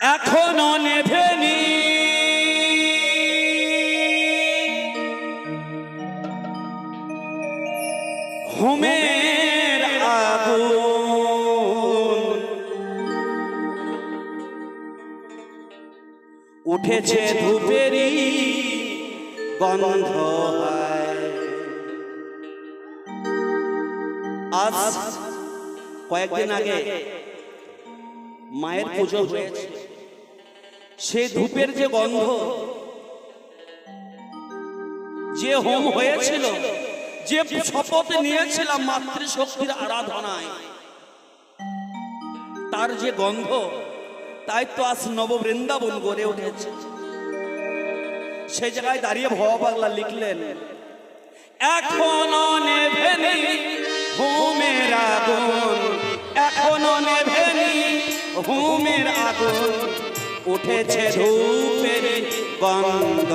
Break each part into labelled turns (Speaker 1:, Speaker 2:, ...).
Speaker 1: এখনও নেভেনি। আগুন। উঠেছে ধূপেরই গন্ধ আজ কয়েকদিন আগে মায়ের পুজো হয়েছে। সে ধূপের যে গন্ধ, যে হোম হয়েছিল, যে শপথ নিয়েছিলাম মাতৃশক্তির আরাধনায়, তার যে গন্ধ, তাই তো আজ নব বৃন্দাবন গড়ে উঠেছে। সে জায়গায় দাঁড়িয়ে ভবা পাগলা লিখলেন, এখনও নেভেনি হোমের আগুন, এখনও নেভেনি হোমের আগুন। উঠেছে ধূপের গন্ধ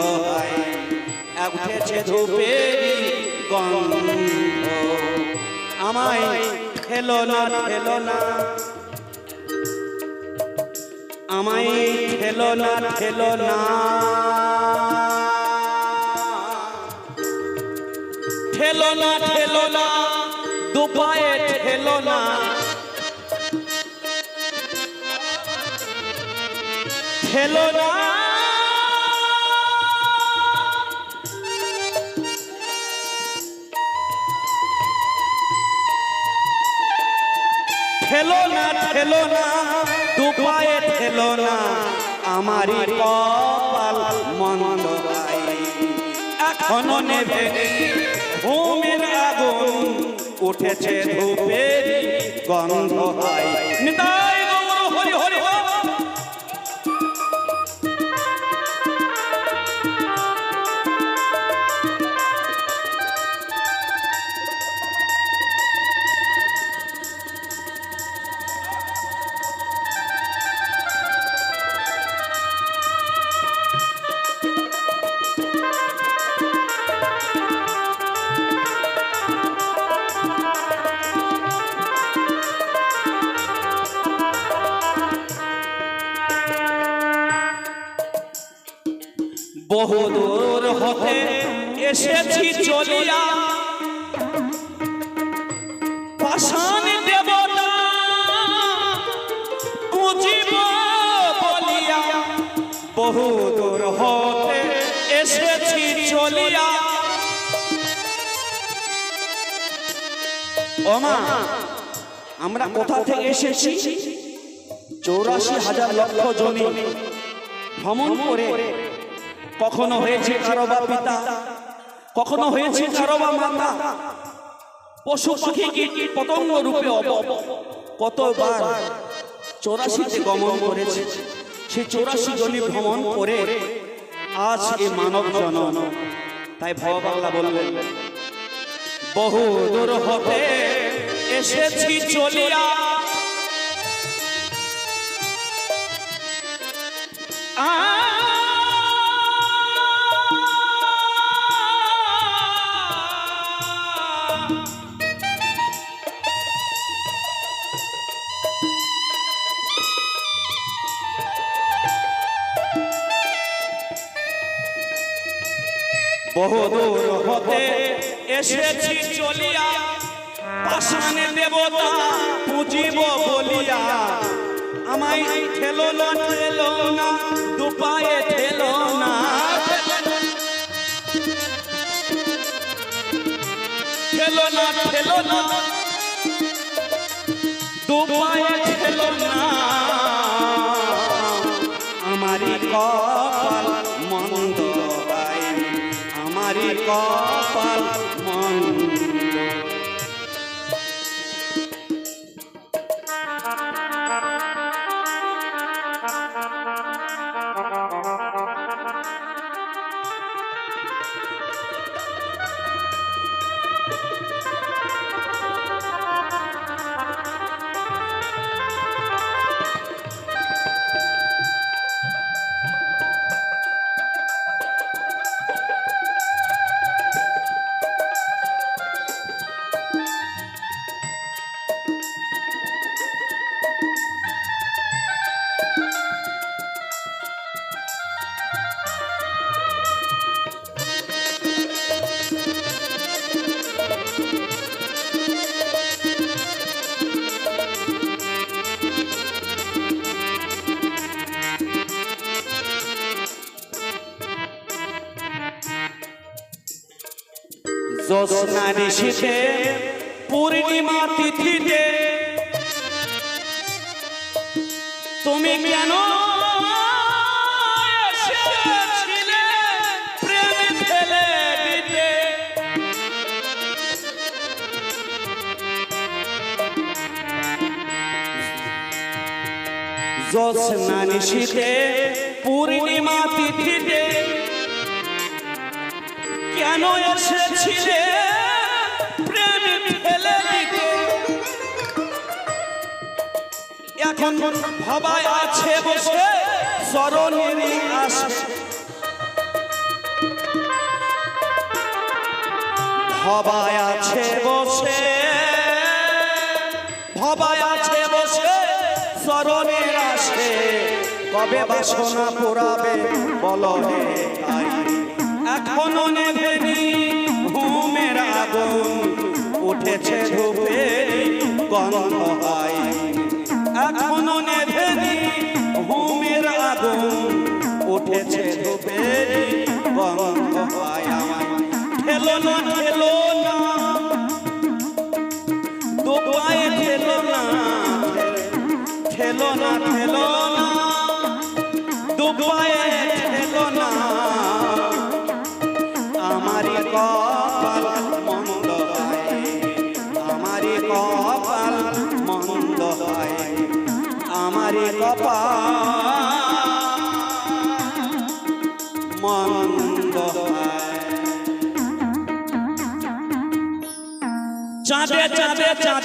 Speaker 1: উঠেছে ধূপের গন্ধ। আমায় খেলো না খেলো না। আমায় খেলো না খেলো না। খেলো না খেলো না। দুপায়ে খেলো না। ঠেলো না। খেলো না খেলো না দুপায়ে ঠেলো না। আমারই কপাল গাই এখনও নেবে হোমের আগুন। উঠেছে ধূপের গন্ধ হয় নিতাই বহুদূর হতে এসেছি চলিয়া। পাষাণ দেবতা পুজিব বলিয়া, বহুদূর হতে এসেছি চলিয়া। ওমা, আমরা কোথা থেকে এসেছি? চৌরাশি হাজার লক্ষ জমি ভ্রমণ করে কখনো হয়েছে কারও পিতা? কখনো হয়েছে কারও মাতা? পশু পাখি কীট পতঙ্গ রূপে অব কতবার চৌরাশিতে গমন করেছে? সে চৌরাশি জনি ভ্রমণ করে আজ এ মানব জনম তাই ভব বাংলা বললেন বহু দূর হতে এসেছি চলিয়া। আ বহুদূর হতে এসেছি চলিয়া, পাষাণে দেবতা পুজিব বলিয়া। আমায় ঠেলো না ঠেলো না, দুপায়ে ঠেলো না। ঠেলো না ঠেলো না, দুপায়ে ঠেলো না। আমারই কপাল কপাল মন্দ জ্যোৎস্না ঋষিতে পূর্ণিমা তিথিতে। তুমি কেন জ্যোৎস্না নিশীথে পূর্ণিমা তিথিতে কেন এসেছিলে? প্রেম ফেলে দিতে। এখন ভবায় আছে বসে স্মরণেরই আসে ভবায় আছে বসে, ভবায় আছে বসে স্মরণের আসে কবে বাসনা পুরাবে বলো হে তাই? এখনও নেভেনি ঘুমের আগুন উঠেছে ধূপের গন্ধ হয়। এখনও নেভেনি ঘুমের আগুন উঠেছে ধূপের গন্ধ হয় আমার। ঠেলো না ঠেলো না। দোপায়ে ঠেলো না। ঠেলো না ঠেলো না। আমারই কপা মন্দ চাঁদে চাঁদে চাঁদে।